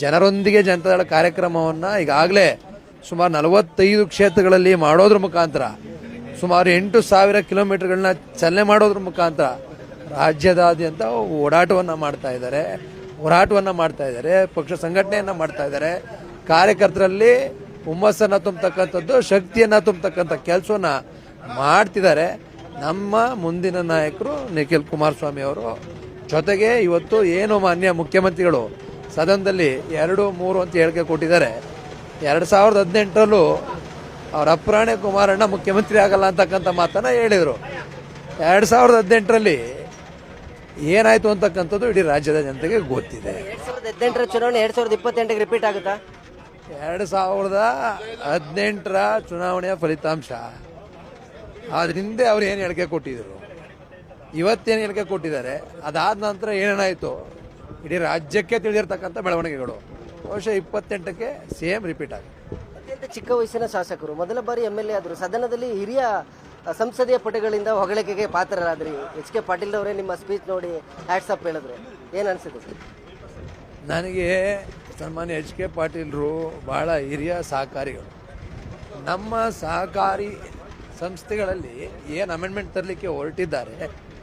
ಜನರೊಂದಿಗೆ ಜನತಾದಳ ಕಾರ್ಯಕ್ರಮವನ್ನು ಈಗಾಗಲೇ ಸುಮಾರು ನಲವತ್ತೈದು ಕ್ಷೇತ್ರಗಳಲ್ಲಿ ಮಾಡೋದ್ರ ಮುಖಾಂತರ, ಸುಮಾರು ಎಂಟು ಸಾವಿರ ಕಿಲೋಮೀಟರ್ಗಳನ್ನ ಚಲನೆ ಮಾಡೋದ್ರ ಮುಖಾಂತರ ರಾಜ್ಯದಾದ್ಯಂತ ಓಡಾಟವನ್ನು ಮಾಡ್ತಾ ಇದ್ದಾರೆ, ಹೋರಾಟವನ್ನು ಮಾಡ್ತಾ ಇದ್ದಾರೆ, ಪಕ್ಷ ಸಂಘಟನೆಯನ್ನು ಮಾಡ್ತಾ ಇದ್ದಾರೆ. ಕಾರ್ಯಕರ್ತರಲ್ಲಿ ಹುಮ್ಮಸ್ಸನ್ನು ತುಂಬತಕ್ಕಂಥದ್ದು, ಶಕ್ತಿಯನ್ನು ತುಂಬತಕ್ಕಂಥ ಕೆಲಸವನ್ನು ಮಾಡ್ತಿದ್ದಾರೆ. ನಮ್ಮ ಮುಂದಿನ ನಾಯಕರು ನಿಖಿಲ್ ಕುಮಾರಸ್ವಾಮಿ ಅವರು. ಜೊತೆಗೆ ಇವತ್ತು ಏನು ಮಾನ್ಯ ಮುಖ್ಯಮಂತ್ರಿಗಳು ಸದನದಲ್ಲಿ ಎರಡು ಮೂರು ಅಂತ ಹೇಳಿಕೆ ಕೊಟ್ಟಿದ್ದಾರೆ. ಎರಡು ಸಾವಿರದ ಹದಿನೆಂಟರಲ್ಲೂ ಅವರ ಅಪ್ರಾಣೆ ಕುಮಾರಣ್ಣ ಮುಖ್ಯಮಂತ್ರಿ ಆಗಲ್ಲ ಅಂತಕ್ಕಂಥ ಮಾತನ್ನು ಹೇಳಿದರು. ಎರಡು ಸಾವಿರದ ಹದಿನೆಂಟರಲ್ಲಿ ಏನಾಯಿತು ಅಂತಕ್ಕಂಥದ್ದು ಇಡೀ ರಾಜ್ಯದ ಜನತೆಗೆ ಗೊತ್ತಿದೆ. ಎರಡು ಸಾವಿರದ ಹದಿನೆಂಟರ ಚುನಾವಣೆ ಎರಡು ಸಾವಿರದ ಇಪ್ಪತ್ತೆಂಟಕ್ಕೆ ರಿಪೀಟ್ ಆಗುತ್ತಾ? ಎರಡು ಸಾವಿರದ ಹದಿನೆಂಟರ ಚುನಾವಣೆಯ ಫಲಿತಾಂಶ. ಅದರಿಂದ ಅವ್ರು ಏನು ಹೇಳಿಕೆ ಕೊಟ್ಟಿದ್ರು? ಇವತ್ತೇನು ಹೇಳಿಕೆ ಕೊಟ್ಟಿದ್ದಾರೆ? ಅದಾದ ನಂತರ ಏನೇನಾಯಿತು? ಇಡೀ ರಾಜ್ಯಕ್ಕೆ ತಿಳಿದಿರ್ತಕ್ಕಂಥ ಬೆಳವಣಿಗೆಗಳು. ಬಹುಶಃ ಇಪ್ಪತ್ತೆಂಟಕ್ಕೆ ಸೇಮ್ ರಿಪೀಟ್ ಆಗುತ್ತೆ ಅತ್ಯಂತ ಚಿಕ್ಕ ವಯಸ್ಸಿನ ಶಾಸಕರು ಮೊದಲ ಬಾರಿ ಎಂ ಎಲ್ ಎ ಆದರು ಸದನದಲ್ಲಿ ಹಿರಿಯ ಸಂಸದೀಯ ಪಟುಗಳಿಂದ ಹೊಗಳಿಕೆಗೆ ಪಾತ್ರರಾದ್ರಿ. ಎಚ್ ಕೆ ಪಾಟೀಲ್ ಅವರೇ ನಿಮ್ಮ ಸ್ಪೀಚ್ ನೋಡಿ ಹ್ಯಾಟ್ಸಪ್ ಹೇಳಿದ್ರು. ಏನು ಅನಿಸಿದೆ ಸರ್ ನನಗೆ ಸನ್ಮಾನ್ಯ ಎಚ್ ಕೆ ಪಾಟೀಲ್ರು ಭಾಳ ಹಿರಿಯ ಸಹಕಾರಿಗಳು. ನಮ್ಮ ಸಹಕಾರಿ ಸಂಸ್ಥೆಗಳಲ್ಲಿ ಏನು ಅಮೆಂಡ್ಮೆಂಟ್ ತರಲಿಕ್ಕೆ ಹೊರಟಿದ್ದಾರೆ